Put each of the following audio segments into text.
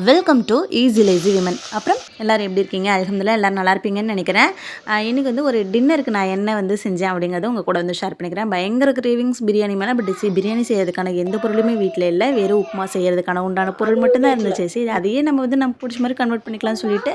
Welcome to easy lazy women அப்புறம் எல்லோரும் எப்படி இருக்கீங்க? அலமதுல்லா எல்லோரும் நல்லா இருப்பீங்கன்னு நினைக்கிறேன். இன்றைக்கி வந்து ஒரு டின்னருக்கு நான் என்ன வந்து செஞ்சேன் அப்படிங்கிறத உங்கள் கூட வந்து ஷேர் பண்ணிக்கிறேன். பயங்கர கிரேவிங்ஸ் பிரியாணி மேலே பட் சி பிரியாணி செய்யறதுக்கான எந்த பொருளுமே வீட்டில் இல்லை. வெறும் உப்புமா செய்யறதுக்கான உண்டான பொருள் மட்டும்தான் இருந்துச்சு. சரி அதையே நம்ம வந்து நம்ம பிடிச்ச மாதிரி கன்வெர்ட் பண்ணிக்கலாம்னு சொல்லிட்டு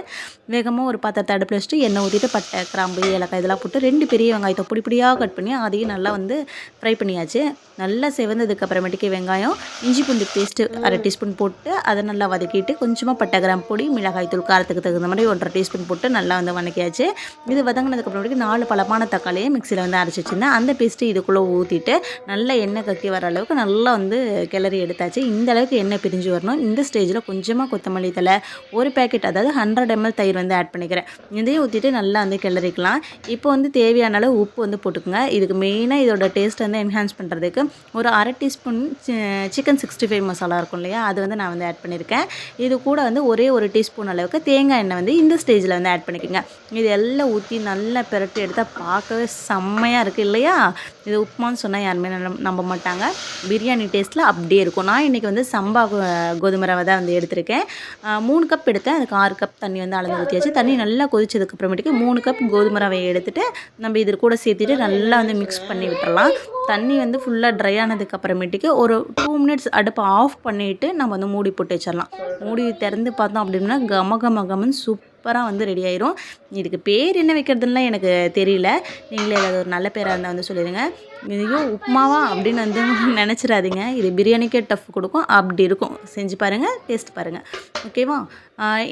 வேகமாக ஒரு பாத்திரத்தை அடுப்பில் வச்சுட்டு எண்ணெய் ஊற்றிட்டு பட்டை கிராம்பு ஏலக்காய் இதெல்லாம் போட்டு ரெண்டு பெரிய வெங்காயத்தை பொடி பொடியாக கட் பண்ணி அதையும் நல்லா வந்து ஃப்ரை பண்ணியாச்சு. நல்லா செவந்ததுக்கு அப்புறமேட்டுக்கு வெங்காயம் இஞ்சி பூண்டு பேஸ்ட்டு அரை டீஸ்பூன் போட்டு அதை நல்லா வதக்கிட்டு கொஞ்சமாக பட்டை கிராம் பொடி மிளகாய் தூள் காரத்துக்கு தகுந்த மாதிரி ஒன்றரை டீஸ்பூன் போட்டு நல்லா வந்து வதக்கியாச்சு இது வதங்கினதுக்கப்புறம் நாலு பழமான தக்காளியை மிக்சியில் வந்து அரைச்சி வச்சிருந்தேன். அந்த பேஸ்ட்டு இதுக்குள்ளே ஊற்றிட்டு நல்லா எண்ணெய் கக்கி வர அளவுக்கு நல்லா வந்து கிளறி எடுத்தாச்சு. இந்த அளவுக்கு எண்ணெய் பிரிஞ்சு வரணும். இந்த ஸ்டேஜில் கொஞ்சமாக கொத்தமல்லி தலை ஒரு பேக்கெட் அதாவது ஹண்ட்ரட் எம்எல் தயிர் வந்து ஆட் பண்ணிக்கிறேன். இதையும் ஊற்றிட்டு நல்லா வந்து கிளறிக்கலாம். இப்போ வந்து தேவையான அளவு உப்பு வந்து போட்டுக்கோங்க. இதுக்கு மெயினாக இதோட டேஸ்ட் வந்து என்ஹான்ஸ் பண்ணுறதுக்கு ஒரு அரை teaspoon chicken sixty five masala இருக்கும் இல்லையா? அது வந்து நான் வந்து ஆட் பண்ணியிருக்கேன். இது கூட வந்து ஒரே ஒரு டீஸ்பூன் அளவுக்கு தேங்காய் எண்ணெய் வந்து இந்த ஸ்டேஜில் வந்து ஆட் பண்ணிக்கோங்க. இது எல்லாம் ஊற்றி நல்லா பிரட்டி எடுத்தால் பார்க்கவே செம்மையாக இருக்குது இல்லையா? இது உப்புமான்னு சொன்னால் யாருமே நம்ப- நம்ப மாட்டாங்க. பிரியாணி டேஸ்ட்டில் அப்படியே இருக்கும். நான் இன்றைக்கி வந்து சம்பா கோதுமை ரவை தான் வந்து எடுத்திருக்கேன். மூணு கப் எடுத்தேன். அதுக்கு ஆறு கப் தண்ணி வந்து அளந்து ஊற்றியாச்சு தண்ணி நல்லா கொதிச்சதுக்கு அப்புறமேட்டுக்கு மூணு கப் கோதுமை ரவையை எடுத்துகிட்டு நம்ம இது கூட சேர்த்துட்டு நல்லா வந்து மிக்ஸ் பண்ணி விட்டுறலாம். தண்ணி வந்து ஃபுல்லாக ட்ரை ஆனதுக்கு அப்புறமேட்டுக்கு ஒரு டூ மினிட்ஸ் அடுப்பை ஆஃப் பண்ணிவிட்டு நம்ம வந்து மூடி போட்டு வச்சிடலாம். மூடி திறந்து பார்த்தோம் அப்படின்னா கம கம கமன்னு சூப்பராக வந்து ரெடி ஆயிரும். இதுக்கு பேர் என்ன வைக்கிறதுன்னா எனக்கு தெரியல. நீங்களே ஏதாவது ஒரு நல்ல பேராக இருந்தால் வந்து சொல்லிடுங்க ஐயோ உப்புமாவா அப்படின்னு வந்து நினச்சிடாதீங்க. இது பிரியாணிக்கே டஃப் கொடுக்கும். அப்படி இருக்கும். செஞ்சு பாருங்கள் டேஸ்ட் பாருங்கள் ஓகேவா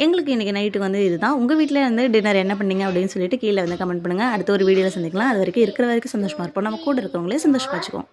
எங்களுக்கு இன்றைக்கி நைட்டுக்கு வந்து இதுதான். உங்கள் வீட்டில் வந்து டின்னர் என்ன பண்ணீங்க அப்படின்னு சொல்லிட்டு கீழே வந்து கமெண்ட் பண்ணுங்கள் அடுத்த ஒரு வீடியோவில் சந்திக்கலாம். அது வரைக்கும் இருக்கிற வரைக்கும் சந்தோஷமாக இருப்போம். நம்ம கூட இருக்கிறவங்களே சந்தோஷமாக வச்சுக்கோம்